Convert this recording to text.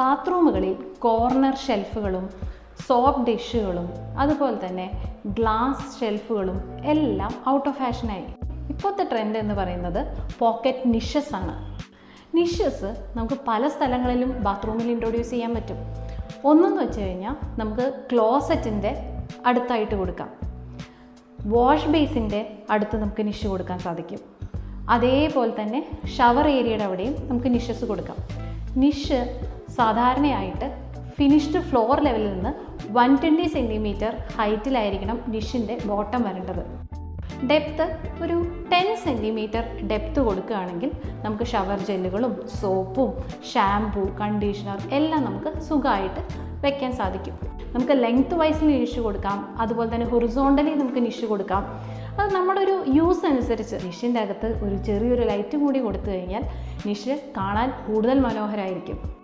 ബാത്റൂമുകളിൽ corner ഷെൽഫുകളും soap ഡിഷുകളും അതുപോലെ തന്നെ glass ഷെൽഫുകളും എല്ലാം ഔട്ട് ഓഫ് ഫാഷനായി ഇപ്പോഴത്തെ ട്രെൻഡ് എന്ന് പറയുന്നത് പോക്കറ്റ് നിഷസ് ആണ്. നിഷസ് നമുക്ക് പല സ്ഥലങ്ങളിലും ബാത്റൂമിൽ ഇൻട്രൊഡ്യൂസ് ചെയ്യാൻ പറ്റും. ഒന്നെന്ന് വെച്ച് കഴിഞ്ഞാൽ നമുക്ക് ക്ലോസറ്റിന്റെ അടുത്തായിട്ട് കൊടുക്കാം. വാഷ് ബേസിന്റെ അടുത്ത് നമുക്ക് നിഷ് കൊടുക്കാൻ സാധിക്കും. അതേപോലെ തന്നെ ഷവർ ഏരിയയുടെ അവിടെയും നമുക്ക് നിഷസ് കൊടുക്കാം. നിഷ് സാധാരണയായിട്ട് ഫിനിഷ്ഡ് ഫ്ലോർ ലെവലിൽ നിന്ന് വൺ ട്വന്റി സെന്റിമീറ്റർ ഹൈറ്റിലായിരിക്കണം ഡിഷിന്റെ ബോട്ടം വരേണ്ടത്. ഡെപ്ത്ത് ഒരു ടെൻ സെന്റിമീറ്റർ ഡെപ്ത്ത് കൊടുക്കുകയാണെങ്കിൽ നമുക്ക് ഷവർ ജെല്ലുകളും സോപ്പും ഷാംപൂ കണ്ടീഷണർ എല്ലാം നമുക്ക് സുഖമായിട്ട് വെക്കാൻ സാധിക്കും. നമുക്ക് ലെങ്ത് വൈസിൽ നിഷ് കൊടുക്കാം അതുപോലെ തന്നെ ഹൊറിസോണ്ടലി നമുക്ക് നിഷ് കൊടുക്കാം. അത് നമ്മുടെ ഒരു യൂസ് അനുസരിച്ച് നിഷിന്റെ അകത്ത് ഒരു ചെറിയൊരു ലൈറ്റ് കൂടി കൊടുത്തു കഴിഞ്ഞാൽ നിഷ് കാണാൻ കൂടുതൽ മനോഹരമായിരിക്കും